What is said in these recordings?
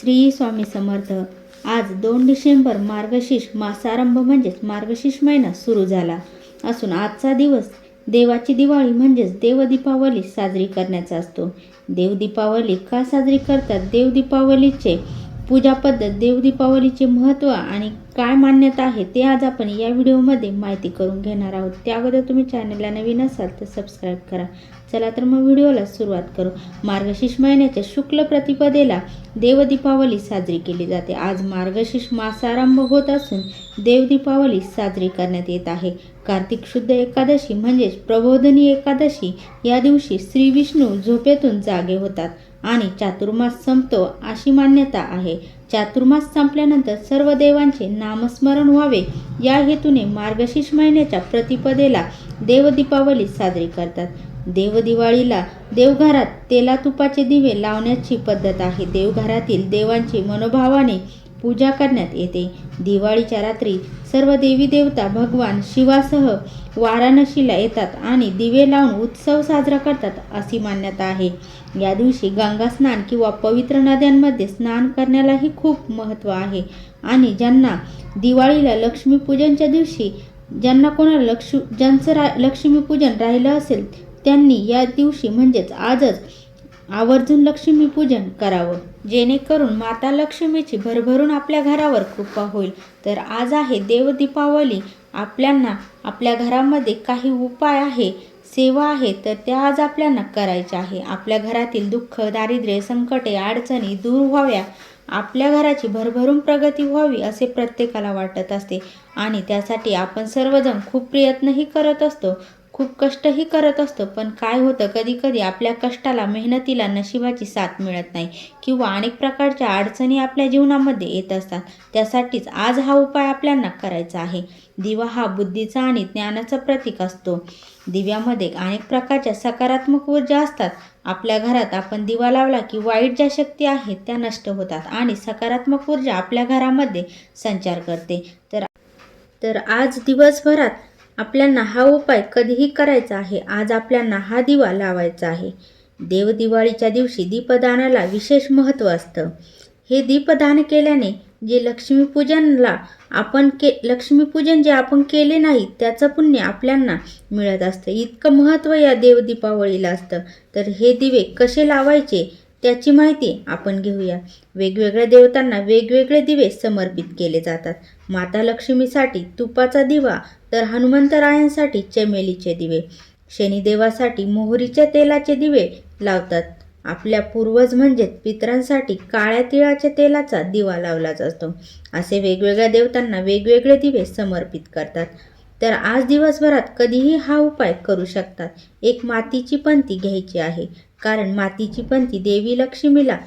श्री स्वामी समर्थ. आज दोन डिसेंबर मार्गशीर्ष मासारंभ म्हणजेच मार्गशीर्ष महिना सुरू झाला. असून आजचा दिवस देवाची दिवाळी म्हणजेच देवदीपावली साजरी करण्याचा असतो. देवदीपावली का साजरी करतात? देवदीपावलीचे पूजा पद्धत देवदीपावलीचे महत्त्व आणि काय मान्यता आहे ते आज आपण या व्हिडिओमध्ये माहिती करून घेणार आहोत. त्या अगोदर तुम्ही चॅनलला नवीन असाल तर सबस्क्राईब करा. चला तर मग व्हिडिओला सुरुवात करू. मार्गशीर्ष महिन्याच्या शुक्ल प्रतिपदेला देवदीपावली साजरी केली जाते. आज मार्गशीर्ष मासारंभ होत असून देवदीपावली साजरी करण्यात येत आहे. कार्तिक शुद्ध एकादशी म्हणजेच प्रबोधनी एकादशी या दिवशी श्री विष्णू झोपेतून जागे होतात. आणि चातुर्मास संपतो अशी मान्यता आहे. चातुर्मास संपल्यानंतर सर्व देवांचे नामस्मरण व्हावे. या हेतूने मार्गशीर्ष महिन्याच्या प्रतिपदेला देवदीपावली साजरी करतात. देवदिवाळीला देवघरात तेला तुपाचे दिवे लावण्याची पद्धत आहे. देवघरातील देवांची मनोभावाने पूजा करण्यात येते. दिवाळीच्या रात्री सर्व देवी देवता भगवान शिवासह वाराणसीला येतात आणि दिवे लावून उत्सव साजरा करतात अशी मान्यता आहे. या दिवशी गंगा स्नान किंवा पवित्र नद्यांमध्ये स्नान करण्यालाही खूप महत्त्व आहे. आणि ज्यांना दिवाळीला लक्ष्मीपूजनच्या दिवशी ज्यांना कोणाला लक्ष ज्यांचं रा लक्ष्मीपूजन राहिलं असेल त्यांनी या दिवशी म्हणजेच आजच आवर्जून लक्ष्मीपूजन करावं. जेणेकरून माता लक्ष्मीची भरभरून आपल्या घरावर कृपा होईल. तर आज आहे देवदीपावली. आपल्यांना आपल्या घरामध्ये काही उपाय आहे सेवा आहे तर त्या आज आपल्याला करायच्या आहे. आपल्या घरातील दुःख दारिद्र्य संकटे अडचणी दूर व्हाव्या. आपल्या घराची भरभरून प्रगती व्हावी असे प्रत्येकाला वाटत असते. आणि त्यासाठी आपण सर्वजण खूप प्रयत्नही करत असतो. खूप कष्टही करत असतो पण काय होतं कधी कधी आपल्या कष्टाला मेहनतीला नशिबाची साथ मिळत नाही किंवा अनेक प्रकारच्या अडचणी आपल्या जीवनामध्ये येत असतात. त्यासाठीच आज हा उपाय आपल्याला करायचा आहे. दिवा हा बुद्धीचा आणि ज्ञानाचा प्रतीक असतो. दिव्यामध्ये अनेक प्रकारच्या सकारात्मक ऊर्जा असतात. आपल्या घरात आपण दिवा लावला की वाईट ज्या शक्ती आहेत त्या नष्ट होतात आणि सकारात्मक ऊर्जा आपल्या घरामध्ये संचार करते. तर तर आज दिवसभरात आपल्यांना हा उपाय कधीही करायचा आहे. आज आपल्यांना हा दिवा लावायचा आहे. देवदिवाळीच्या दिवशी दीपदानाला विशेष महत्त्व असतं. हे दीपदान केल्याने जे लक्ष्मीपूजनला आपण के लक्ष्मीपूजन जे आपण केले नाही त्याचं पुण्य आपल्यांना मिळत असतं. इतकं महत्त्व या देवदीपावळीला असतं. तर हे दिवे कसे लावायचे? त्याची माहिती आपण घेऊया. वेगवेगळ्या देवतांना वेगवेगळे दिवे समर्पित केले जातात. माता लक्ष्मीसाठी तुपाचा दिवा तर हनुमंतरायांसाठी चमेलीचे दिवे. शनिदेवासाठी मोहरीच्या तेलाचे दिवे लावतात. आपल्या पूर्वज म्हणजेच पितरांसाठी काळ्या तिळाच्या तेलाचा दिवा लावला जातो. असे वेगवेगळ्या देवतांना वेगवेगळे दिवे समर्पित करतात. तर आज दिवसभरात कधीही हा उपाय करू शकतात. एक मातीची पंती घ्यायची आहे. कारण मातीची पंती देवी लक्ष्मीला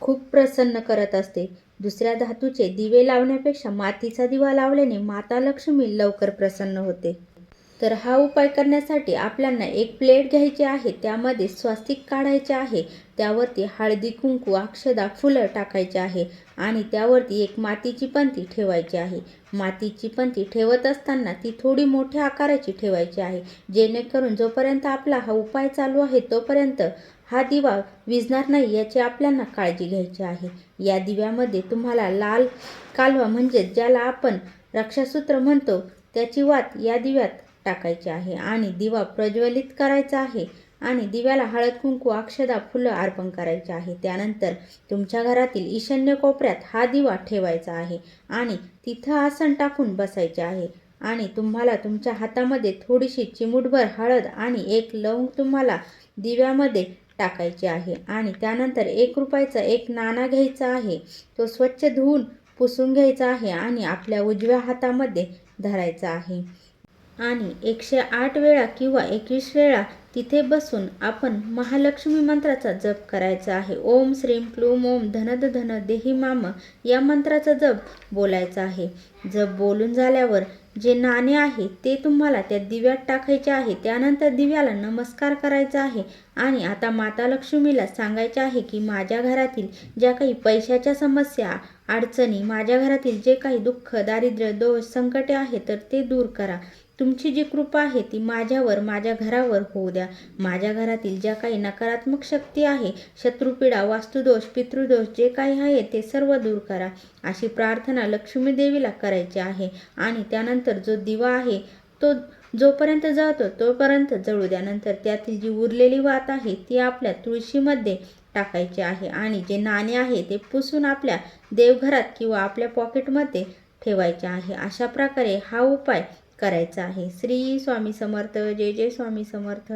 खूप प्रसन्न करत असते. दुसऱ्या धातूचे दिवे लावण्यापेक्षा मातीचा दिवा लावल्याने माता लक्ष्मी लवकर प्रसन्न होते. तर हा उपाय करण्यासाठी आपल्याला एक प्लेट घ्यायची आहे त्यामध्ये स्वास्तिक काढायचे आहे त्यावरती हळदी कुंकू अक्षदा फुलं टाकायचे आहे आणि त्यावरती एक मातीची पंती ठेवायची आहे. मातीची पंती ठेवत असताना ती थोडी मोठ्या आकाराची ठेवायची आहे जेणेकरून जोपर्यंत आपला हा उपाय चालू आहे तोपर्यंत हा दिवा विजणार नाही याची आपल्याला काळजी घ्यायची आहे. या दिव्यामध्ये तुम्हाला लाल कालवा म्हणजेच ज्याला आपण रक्षासूत्र म्हणतो त्याची वात या दिव्यात टाकायची आहे आणि दिवा प्रज्वलित करायचा आहे आणि दिव्याला हळद कुंकू अक्षदा फुलं अर्पण करायचे आहे. त्यानंतर तुमच्या घरातील ईशान्य कोपऱ्यात हा दिवा ठेवायचा आहे आणि तिथं आसन टाकून बसायचे आहे. आणि तुम्हाला तुमच्या हातामध्ये थोडीशी चिमूटभर हळद आणि एक लवंग तुम्हाला दिव्यामध्ये टाकायचे आहे. आणि त्यानंतर एक रुपयाचा एक नाणा घ्यायचा आहे. तो स्वच्छ धुवून पुसून घ्यायचा आहे आणि आपल्या उजव्या हातामध्ये धरायचा आहे. आणि एकशे आठ वेळा किंवा एकवीस वेळा तिथे बसून आपण महालक्ष्मी मंत्राचा जप करायचा आहे. ओम श्रीम क्लूम ओम धनद धन देही माम या मंत्राचा जप बोलायचा आहे. जप बोलून झाल्यावर जे नाणे आहे ते तुम्हाला त्या दिव्यात टाकायचे आहे. त्यानंतर दिव्याला नमस्कार करायचा आहे आणि आता माता लक्ष्मीला सांगायचे आहे की माझ्या घरातील ज्या काही पैशाच्या समस्या अडचणी माझ्या घरातील जे काही दुःख दारिद्र्य दोष संकटे आहे तर ते दूर करा. तुमची जी कृपा आहे ती माझ्यावर माझ्या घरावर होऊ द्या. माझ्या घरातील ज्या काही नकारात्मक शक्ती आहे शत्रुपीडा वास्तुदोष पितृदोष जे काही आहे ते सर्व दूर करा. अशी प्रार्थना लक्ष्मी देवीला करायची आहे आणि त्यानंतर जो दिवा आहे तो जोपर्यंत जळतो तोपर्यंत जळू द्या. नंतर त्यातील जी उरलेली वात आहे ती आपल्या तुळशीमध्ये टाकायची आहे आणि जे नाणे आहे ते पुसून आपल्या देवघरात किंवा आपल्या पॉकेटमध्ये ठेवायचे आहे. अशा प्रकारे हा उपाय करायचं आहे. श्री स्वामी समर्थ जय जय स्वामी समर्थ.